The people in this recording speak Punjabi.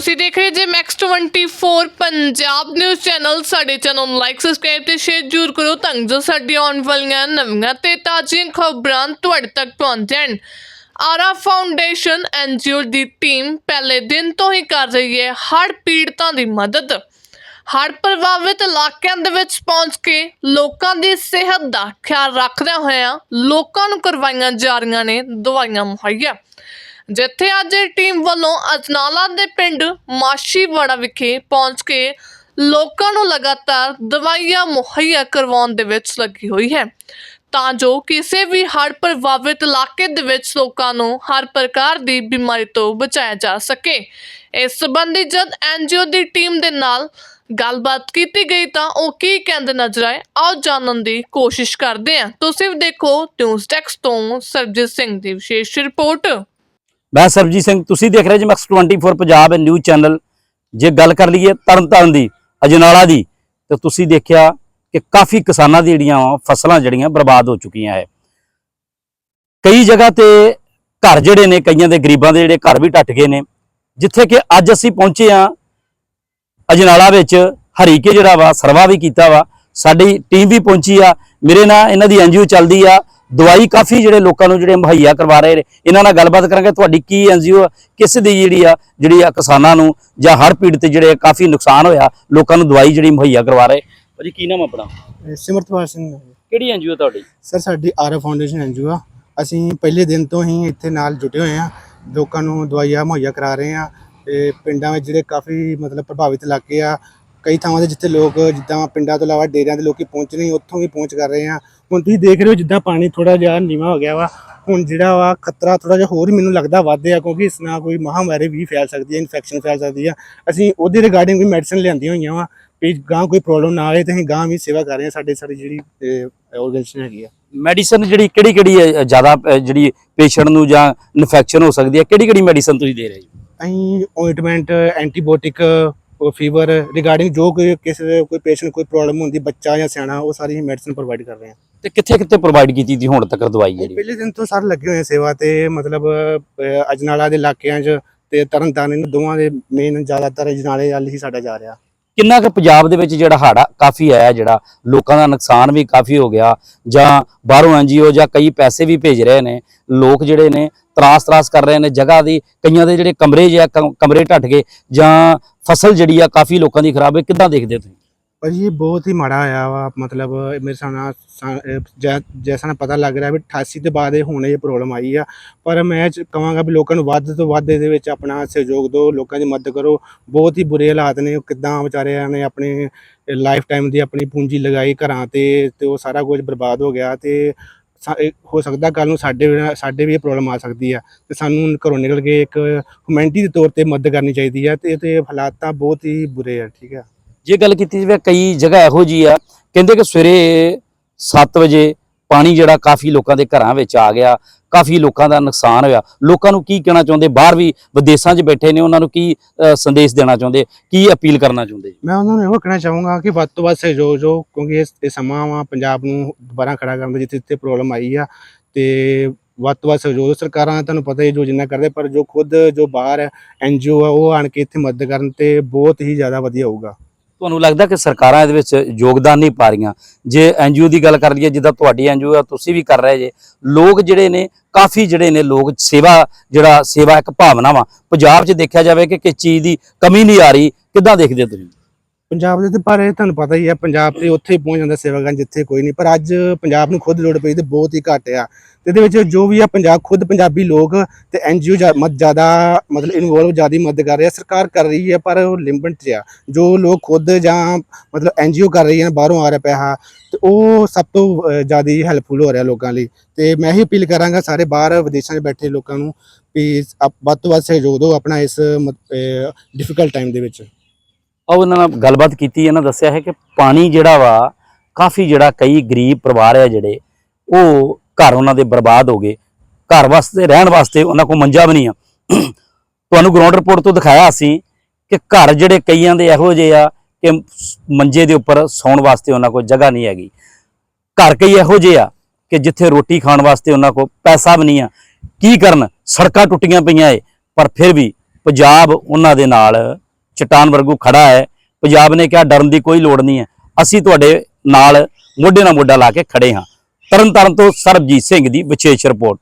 ਤੁਸੀਂ ਦੇਖ ਰਹੇ ਜੇ ਮੈਕਸ 24 ਪੰਜਾਬ ਨਿਊਜ਼ ਚੈਨਲ ਸਾਡੇ ਚੈਨਲ ਨੂੰ ਲਾਈਕ ਸਬਸਕ੍ਰਾਈਬ ਤੇ ਸ਼ੇਅਰ ਜ਼ਰੂਰ ਕਰੋ ਤਾਂ ਜੋ ਸਾਡੀ ਆਉਣ ਵਾਲੀਆਂ ਨਵੀਆਂ ਤੇ ਤਾਜ਼ੀਆਂ ਖਬਰਾਂ ਤੁਹਾਡੇ ਤੱਕ ਪਹੁੰਚਣ। ਆਰਾ ਫਾਊਂਡੇਸ਼ਨ ਐਨਜੀਓ ਦੀ ਟੀਮ ਪਹਿਲੇ ਦਿਨ ਤੋਂ ਹੀ ਕਰ ਰਹੀ ਹੈ ਹੜ੍ਹ ਪੀੜਤਾਂ ਦੀ ਮਦਦ। ਹੜ੍ਹ ਪ੍ਰਭਾਵਿਤ ਇਲਾਕਿਆਂ ਦੇ ਵਿੱਚ ਪਹੁੰਚ ਕੇ ਲੋਕਾਂ ਦੀ ਸਿਹਤ ਦਾ ਖਿਆਲ ਰੱਖਦਿਆਂ ਹੋਇਆਂ ਲੋਕਾਂ ਨੂੰ ਕਰਵਾਈਆਂ ਜਾ ਰਹੀਆਂ ਨੇ ਦਵਾਈਆਂ ਮੁਹੱਈਆ। ਜਿੱਥੇ ਅੱਜ ਇਹ ਟੀਮ ਵੱਲੋਂ ਅਜਨਾਲਾ ਦੇ ਪਿੰਡ ਮਾਸ਼ੀਵਾੜਾ ਵਿਖੇ ਪਹੁੰਚ ਕੇ ਲੋਕਾਂ ਨੂੰ ਲਗਾਤਾਰ ਦਵਾਈਆਂ ਮੁਹੱਈਆ ਕਰਵਾਉਣ ਦੇ ਵਿੱਚ ਲੱਗੀ ਹੋਈ ਹੈ। ਤਾਂ ਜੋ ਕਿਸੇ ਵੀ ਹੜ੍ਹ ਪ੍ਰਭਾਵਿਤ ਇਲਾਕੇ ਦੇ ਵਿੱਚ ਲੋਕਾਂ ਨੂੰ ਹਰ ਪ੍ਰਕਾਰ ਦੀ ਬਿਮਾਰੀ ਤੋਂ ਬਚਾਇਆ ਜਾ ਸਕੇ। ਇਸ ਸੰਬੰਧੀ ਜਦ ਐਨਜੀਓ ਦੀ ਟੀਮ ਦੇ ਨਾਲ ਗੱਲਬਾਤ ਕੀਤੀ ਗਈ ਤਾਂ ਉਹ ਕੀ ਕਹਿੰਦੇ ਨਜ਼ਰ ਆਏ, ਆਓ ਜਾਣਨ ਦੀ ਕੋਸ਼ਿਸ਼ ਕਰਦੇ ਹਾਂ। ਤੁਸੀਂ ਵੀ ਦੇਖੋ, ਨਿਊਜ਼ ਟੈਕਸ ਤੋਂ ਸਰਜੀਤ ਸਿੰਘ ਦੀ ਵਿਸ਼ੇਸ਼ ਰਿਪੋਰਟ। ਮੈਂ ਸਰਬਜੀਤ ਸਿੰਘ, ਤੁਸੀਂ ਦੇਖ ਰਹੇ ਜੀ ਮੈਕਸ 24 ਪੰਜਾਬ ਨਿਊਜ਼ ਚੈਨਲ ਜੇ ਗੱਲ ਕਰ ਲਈਏ ਤਰਨਤਾਰਨ ਦੀ, ਅਜਨਾਲਾ ਦੀ, ਤੇ ਤੁਸੀਂ ਦੇਖਿਆ ਕਿ ਕਾਫੀ ਕਿਸਾਨਾਂ ਦੀ ਜਿਹੜੀਆਂ ਵਾ, ਫਸਲਾਂ ਜਿਹੜੀਆਂ ਬਰਬਾਦ ਹੋ ਚੁੱਕੀਆਂ ਹੈ ਕਈ ਜਗ੍ਹਾ ਤੇ ਘਰ ਜਿਹੜੇ ਨੇ, ਕਈਆਂ ਦੇ ਗਰੀਬਾਂ ਦੇ ਜਿਹੜੇ ਘਰ ਵੀ ਟੱਟ ਗਏ ਨੇ। ਜਿੱਥੇ ਕਿ ਅੱਜ ਅਸੀਂ ਪਹੁੰਚੇ ਆ ਅਜਨਾਲਾ ਵਿੱਚ ਹਰੀਕੇ ਜਿਹੜਾ ਵਾ, ਸਰਵਾ ਵੀ ਕੀਤਾ ਵਾ। ਸਾਡੀ ਟੀਮ ਵੀ ਪਹੁੰਚੀ ਆ। ਮੇਰੇ ਨਾਲ ਇਹਨਾਂ ਦੀ ਐਨਜੀਓ ਚੱਲਦੀ ਆ। ਦਵਾਈ ਕਾਫੀ ਜਿਹੜੇ ਲੋਕਾਂ ਨੂੰ ਜਿਹੜੇ ਮੁਹੱਈਆ ਕਰਵਾ ਰਹੇ ਨੇ। ਇਹਨਾਂ ਨਾਲ ਗੱਲਬਾਤ ਕਰਾਂਗੇ। ਤੁਹਾਡੀ ਕੀ ਐਨਜੀਓ ਕਿਸ ਦੀ ਜਿਹੜੀ ਆ ਜਿਹੜੀ ਆ ਕਿਸਾਨਾਂ ਨੂੰ ਜਾਂ ਹੜ੍ਹ ਪੀੜਤ ਜਿਹੜੇ ਕਾਫੀ ਨੁਕਸਾਨ ਹੋਇਆ ਲੋਕਾਂ ਨੂੰ ਦਵਾਈ ਜਿਹੜੀ ਮੁਹੱਈਆ ਕਰਵਾ ਰਹੇ? ਭਾਜੀ ਕੀ ਨਾਮ ਆਪਣਾ? ਸਿਮਰਤਪਾਲ ਸਿੰਘ ਕਿਹੜੀ ਐਨਜੀਓ ਤੁਹਾਡੀ? ਸਰ ਸਾਡੀ ਆਰ ਫਾਊਂਡੇਸ਼ਨ ਐਨਜੀਓ ਆ। ਅਸੀਂ ਪਹਿਲੇ ਦਿਨ ਤੋਂ ਹੀ ਇੱਥੇ ਨਾਲ ਜੁਟੇ ਹੋਏ ਆ। ਲੋਕਾਂ ਨੂੰ ਦਵਾਈਆਂ ਮੁਹੱਈਆ ਕਰਾ ਰਹੇ ਆ। ਤੇ ਪਿੰਡਾਂ ਵਿੱਚ ਜਿਹੜੇ ਕਾਫੀ ਮਤਲਬ ਪ੍ਰਭਾਵਿਤ ਇਲਾਕੇ ਆ ਕਈ ਥਾਵਾਂ ਤੇ ਜਿੱਥੇ ਲੋਕ ਜਿੱਦਾਂ ਪਿੰਡਾਂ ਤੋਂ ਇਲਾਵਾ ਡੇਰਿਆਂ ਦੇ ਲੋਕੀ ਪਹੁੰਚ ਨਹੀਂ ਉੱਥੋਂ ਵੀ ਪਹੁੰਚ ਕਰ ਰਹੇ ਆ। ਹੁਣ ਤੁਸੀਂ ਦੇਖ ਰਹੇ ਹੋ ਜਿੱਦਾਂ ਪਾਣੀ ਥੋੜਾ ਜਿਹਾ ਨੀਵਾਂ ਹੋ ਗਿਆ ਵਾ। ਹੁਣ ਜਿਹੜਾ ਵਾ ਖਤਰਾ ਥੋੜਾ ਜਿਹਾ ਹੋਰ ਮੈਨੂੰ ਲੱਗਦਾ ਵੱਧ ਆ ਕਿਉਂਕਿ ਇਸ ਨਾਲ ਕੋਈ ਮਹਾਮਾਰੀ ਵੀ ਫੈਲ ਸਕਦੀ ਹੈ ਇਨਫੈਕਸ਼ਨ ਫੈਲ ਸਕਦੀ ਆ। ਅਸੀਂ ਉਹਦੇ ਰਿਗਾਰਡਿੰਗ ਵੀ ਮੈਡੀਸਨ ਲਿਆਂਦੀਆਂ ਹੋਈਆਂ ਵਾ ਵੀ ਗਾਂ ਕੋਈ ਪ੍ਰੋਬਲਮ ਨਾ ਆਏ ਤੇ ਅਸੀਂ ਗਾਂ ਵੀ ਸੇਵਾ ਕਰ ਰਹੇ ਹਾਂ ਸਾਡੇ ਸਾਡੀ ਜਿਹੜੀ ਆਰਗੇਨਾਈਜੇਸ਼ਨ ਹੈਗੀ ਆ। ਮੈਡੀਸਨ ਜਿਹੜੀ ਕਿਹੜੀ ਕਿਹੜੀ ਜ਼ਿਆਦਾ ਅ, ਜਿਹੜੀ ਪੇਸ਼ੈਂਟ ਨੂੰ ਜਾਂ ਇਨਫੈਕਸ਼ਨ ਹੋ ਸਕਦੀ ਹੈ ਕਿਹੜੀ ਕਿਹੜੀ ਮੈਡੀਸਨ ਤੁਸੀਂ ਦੇ ਰਹੇ ਜੀ ਅਸੀਂ ਓਇੰਟਮੈਂਟ ਐਂਟੀਬਾਇਓਟਿਕ ਫੀਵਰ ਰਿਗਾਰਡਿੰਗ ਜੋ ਕੋਈ ਕਿਸੇ ਕੋਈ ਪੇਸ਼ੈਂਟ ਕੋਈ ਪ੍ਰੋਬਲਮ ਹੁੰਦੀ ਬੱਚਾ ਜਾਂ ਸਿਆਣਾ ਉਹ ਸਾਰੀ ਮੈਡੀਸਨ ਪ੍ਰੋਵਾਈਡ ਕਰ ਰਹੇ ਹਾਂ। ਤੇ ਕਿੱਥੇ ਕਿੱਥੇ ਪ੍ਰੋਵਾਈਡ ਕੀਤੀ ਦੀ ਹੁਣ ਤੱਕ ਦਵਾਈ ਜਿਹੜੀ? ਪਹਿਲੇ ਦਿਨ ਤੋਂ ਸਾਰੇ ਲੱਗੇ ਹੋਏ ਸੇਵਾ ਤੇ ਮਤਲਬ ਅਹ, ਅਜਨਾਲਾ ਦੇ ਇਲਾਕਿਆਂ 'ਚ ਤੇ ਤਰਨਤਾਰਨ ਇਹਨਾਂ ਦੋਵਾਂ ਦੇ ਮੇਨ ਜ਼ਿਆਦਾਤਰ ਅਜਨਾਲੇ ਵੱਲ ਹੀ ਸਾਡਾ ਜਾ ਰਿਹਾ। ਕਿੰਨਾ ਕੁ ਪੰਜਾਬ ਦੇ ਵਿੱਚ ਜਿਹੜਾ ਹਾੜਾ ਕਾਫੀ ਆਇਆ ਜਿਹੜਾ ਲੋਕਾਂ ਦਾ ਨੁਕਸਾਨ ਵੀ ਕਾਫੀ ਹੋ ਗਿਆ ਜਾਂ ਬਾਹਰੋਂ ਐਨਜੀਓ ਜਾਂ ਕਈ ਪੈਸੇ ਵੀ ਭੇਜ ਰਹੇ ਨੇ ਲੋਕ ਜਿਹੜੇ ਨੇ ਤਰਾਸ ਤਰਾਸ ਕਰ ਰਹੇ ਨੇ ਜਗ੍ਹਾ ਦੀ ਕਈਆਂ ਦੇ ਜਿਹੜੇ ਕਮਰੇ ਜਾਂ ਕਮ- ਕਮਰੇ ਢੱਟ ਗਏ ਜਾਂ ਫਸਲ ਜਿਹੜੀ ਆ ਕਾਫੀ ਲੋਕਾਂ ਦੀ ਖਰਾਬ ਹੈ ਕਿੱਦਾਂ ਦੇਖਦੇ ਹੋ ਤੁਸੀਂ? ਪਰ ਇਹ ਬਹੁਤ ਹੀ ਮਾੜਾ ਆਇਆ ਵਾ, ਮਤਲਬ ਮੇਰੇ ਸਾਹਮਣੇ ਸਾ- ਜੈ- ਜੈਸਾ ਨਾ ਪਤਾ ਲੱਗ ਰਿਹਾ ਵੀ 88 ਦੇ ਬਾਅਦ ਇਹ ਹੁਣ ਇਹ ਪ੍ਰੋਬਲਮ ਆਈ ਆ। ਪਰ ਮੈਂ ਕਹਾਂਗਾ ਵੀ ਲੋਕਾਂ ਨੂੰ ਵੱਧ ਤੋਂ ਵੱਧ ਇਹਦੇ ਵਿੱਚ ਆਪਣਾ ਸਹਿਯੋਗ ਦਿਓ, ਲੋਕਾਂ ਦੀ ਮਦਦ ਕਰੋ। ਬਹੁਤ ਹੀ ਬੁਰੇ ਹਾਲਾਤ ਨੇ, ਉਹ ਕਿੱਦਾਂ ਵਿਚਾਰਿਆਂ ਨੇ ਆਪਣੇ ਲਾਈਫ ਟਾਈਮ ਦੀ ਆਪਣੀ ਪੂੰਜੀ ਲਗਾਈ ਘਰਾਂ ਤੇ ਤੇ ਉਹ ਸਾਰਾ ਕੁਝ ਬਰਬਾਦ ਹੋ ਗਿਆ ਤੇ ਸਾ- ਹੋ ਸਕਦਾ ਕੱਲ ਨੂੰ ਸਾਡੇ ਵੀ- ਸਾਡੇ ਵੀ ਇਹ ਪ੍ਰੋਬਲਮ ਆ ਸਕਦੀ ਆ। ਤੇ ਸਾਨੂੰ ਘਰੋਂ ਨਿਕਲ ਕੇ ਇੱਕ ਹਿਊਮੈਨਿਟੀ ਦੇ ਤੌਰ ਤੇ ਮਦਦ ਕਰਨੀ ਚਾਹੀਦੀ ਆ ਤੇ ਤੇ ਹਾਲਾਤ ਤਾਂ ਬਹੁਤ ਹੀ ਬੁਰੇ ਆ, ਠੀਕ ਆ। ਜੇ ਗੱਲ ਕੀਤੀ ਜਾਵੇ ਕਈ ਜਗ੍ਹਾ ਇਹੋ ਜੀ ਆ, ਕਹਿੰਦੇ ਕਿ ਸਵੇਰੇ 7 ਵਜੇ ਪਾਣੀ ਜਿਹੜਾ ਕਾਫੀ ਲੋਕਾਂ ਦੇ ਘਰਾਂ ਵਿੱਚ ਆ ਗਿਆ, ਕਾਫੀ ਲੋਕਾਂ ਦਾ ਨੁਕਸਾਨ ਹੋਇਆ। ਲੋਕਾਂ ਨੂੰ ਕੀ ਕਹਿਣਾ ਚਾਹੁੰਦੇ? ਬਾਹਰ ਵੀ ਵਿਦੇਸ਼ਾਂ 'ਚ ਬੈਠੇ ਨੇ, ਉਹਨਾਂ ਨੂੰ ਕੀ ਸੰਦੇਸ਼ ਦੇਣਾ ਚਾਹੁੰਦੇ? ਕੀ ਅਪੀਲ ਕਰਨਾ ਚਾਹੁੰਦੇ ਮੈਂ ਉਹਨਾਂ ਨੂੰ ਇਹੋ ਕਹਿਣਾ ਚਾਹੂੰਗਾ ਕਿ ਵੱਧ ਤੋਂ ਵੱਧ ਸਹਿਯੋਗ ਜੋ ਕਿਉਂਕਿ ਇਸ, ਇਹ ਸਮਾਂ ਵਾ, ਪੰਜਾਬ ਨੂੰ ਦੁਬਾਰਾ ਖੜਾ ਕਰਨ ਦਾ ਜਿੱਥੇ ਜਿੱਥੇ ਪ੍ਰੋਬਲਮ ਆਈ ਆ, ਤੇ ਵੱਧ ਤੋਂ ਵੱਧ ਸਹਿਯੋਗ ਸਰਕਾਰਾਂ ਤੁਹਾਨੂੰ ਪਤਾ ਹੀ ਜੋ ਜਿੰਨਾ ਕਰਦੇ, ਪਰ ਜੋ ਖੁਦ ਜੋ ਬਾਹਰ ਐਨਜੀਓ ਆ, ਉਹ ਆਣ ਕੇ ਇੱਥੇ ਮਦਦ ਕਰਨ ਤੇ ਬਹੁਤ ਹੀ ਜ਼ਿਆਦਾ ਵਧੀਆ ਹੋਊਗਾ। ਤੁਹਾਨੂੰ ਲੱਗਦਾ ਕਿ ਸਰਕਾਰਾਂ ਇਹਦੇ ਵਿੱਚ ਯੋਗਦਾਨ ਨਹੀਂ ਪਾ ਰਹੀਆਂ? ਜੇ ਐਨਜੀਓ ਦੀ ਗੱਲ ਕਰ ਲਈਏ, ਜਿੱਦਾਂ ਤੁਹਾਡੀ ਐਨਜੀਓ ਆ, ਤੁਸੀਂ ਵੀ ਕਰ ਰਹੇ ਜੇ। ਲੋਕ ਜਿਹੜੇ ਨੇ, ਕਾਫੀ ਜਿਹੜੇ ਨੇ ਲੋਕ ਸੇਵਾ, ਜਿਹੜਾ ਸੇਵਾ ਇੱਕ ਭਾਵਨਾ ਵਾ, ਪੰਜਾਬ 'ਚ ਦੇਖਿਆ ਜਾਵੇ ਕਿ ਕਿਸ ਚੀਜ਼ ਦੀ ਕਮੀ ਨਹੀਂ ਆ ਰਹੀ। ਕਿੱਦਾਂ ਦੇਖਦੇ ਹੋ ਤੁਸੀਂ? ਪੰਜਾਬ ਦੇ ਤੇ ਪਰ ਇਹ ਤੁਹਾਨੂੰ ਪਤਾ ਹੀ ਹੈ, ਪੰਜਾਬ ਤੇ ਉੱਥੇ ਹੀ ਪਹੁੰਚ ਜਾਂਦਾ ਸੇਵਾਗੰਜ ਜਿੱਥੇ ਕੋਈ ਨਹੀਂ, ਪਰ ਅੱਜ ਪੰਜਾਬ ਨੂੰ ਖੁਦ ਲੋੜ ਪਈ ਤੇ ਬਹੁਤ ਹੀ ਘੱਟ ਆ। ਤੇ ਇਹਦੇ ਵਿੱਚ ਜੋ ਵੀ ਆ ਪੰਜਾਬ, ਖੁਦ ਪੰਜਾਬੀ ਲੋਕ ਤੇ ਐਨਜੀਓ ਮਤ ਜ਼ਿਆਦਾ ਮਤਲਬ ਇਨਵੋਲਵ ਜ਼ਿਆਦਾ ਮਦਦ ਕਰ ਰਿਹਾ ਸਰਕਾਰ ਕਰ ਰਹੀ ਹੈ, ਪਰ ਉਹ ਲਿਮਟ 'ਚ ਆ ਜੋ ਲੋਕ ਖੁਦ ਜਾਂ ਮਤਲਬ ਐਨਜੀਓ ਕਰ ਰਹੀ ਹੈ, ਬਾਹਰੋਂ ਆ ਰਿਹਾ ਪੈਸਾ ਤੇ ਉਹ ਸਭ ਤੋਂ ਜ਼ਿਆਦਾ ਹੈਲਪਫੁਲ ਹੋ ਰਿਹਾ ਲੋਕਾਂ ਲਈ। ਤੇ ਮੈਂ ਹੀ ਅਪੀਲ ਕਰਾਂਗਾ ਸਾਰੇ ਬਾਹਰ ਵਿਦੇਸ਼ਾਂ 'ਚ ਬੈਠੇ ਲੋਕਾਂ ਨੂੰ ਵੀ ਆਪ- ਵੱਧ ਤੋਂ ਵੱਧ ਸਹਿਯੋਗ ਦਿਓ ਆਪਣਾ ਇਸ ਡਿਫਿਕਲਟ ਟਾਈਮ ਦੇ ਵਿੱਚ। ਆ ਇਹਨਾਂ ਨਾਲ ਗੱਲਬਾਤ ਕੀਤੀ, ਇਹਨਾਂ ਦੱਸਿਆ ਹੈ ਕਿ ਪਾਣੀ ਜਿਹੜਾ ਵਾ, ਕਾਫੀ ਜਿਹੜਾ ਕਈ ਗਰੀਬ ਪਰਿਵਾਰ ਆ ਜਿਹੜੇ, ਉਹ ਘਰ ਉਹਨਾਂ ਦੇ ਬਰਬਾਦ ਹੋ ਗਏ। ਘਰ ਵਾਸਤੇ, ਰਹਿਣ ਵਾਸਤੇ ਉਹਨਾਂ ਕੋਲ ਮੰਜਾ ਵੀ ਨਹੀਂ ਆ। ਤੁਹਾਨੂੰ ਗਰਾਊਂਡ ਰਿਪੋਰਟ ਤੋਂ ਦਿਖਾਇਆ ਅਸੀਂ ਕਿ ਘਰ ਜਿਹੜੇ ਕਈਆਂ ਦੇ ਇਹੋ ਜਿਹੇ ਆ ਕਿ ਮੰਜੇ ਦੇ ਉੱਪਰ ਸੌਣ ਵਾਸਤੇ ਉਹਨਾਂ ਕੋਲ ਜਗ੍ਹਾ ਨਹੀਂ ਹੈਗੀ। ਘਰ ਕਈ ਇਹੋ ਜਿਹੇ ਆ ਕਿ ਜਿੱਥੇ ਰੋਟੀ ਖਾਣ ਵਾਸਤੇ ਉਹਨਾਂ ਕੋਲ ਪੈਸਾ ਵੀ ਨਹੀਂ ਆ। ਕੀ ਕਰਨ? ਸੜਕਾਂ ਟੁੱਟੀਆਂ ਪਈਆਂ ਏ, ਪਰ ਫਿਰ ਵੀ ਪੰਜਾਬ ਉਹਨਾਂ ਦੇ ਨਾਲ ਚਟਾਨ ਵਰਗੂ ਖੜਾ ਹੈ। ਪੰਜਾਬ ਨੇ ਕਿਹਾ, ਡਰਨ ਦੀ ਕੋਈ ਲੋੜ ਨਹੀਂ ਹੈ। ਅਸੀਂ ਤੁਹਾਡੇ ਨਾਲ ਮੋਢੇ ਨਾਲ ਮੋਢਾ ਲਾ ਕੇ ਖੜੇ ਹਾਂ। ਤਰਨਤਾਰਨ ਤੋਂ ਸਰਬਜੀਤ ਸਿੰਘ ਦੀ ਵਿਸ਼ੇਸ਼ ਰਿਪੋਰਟ।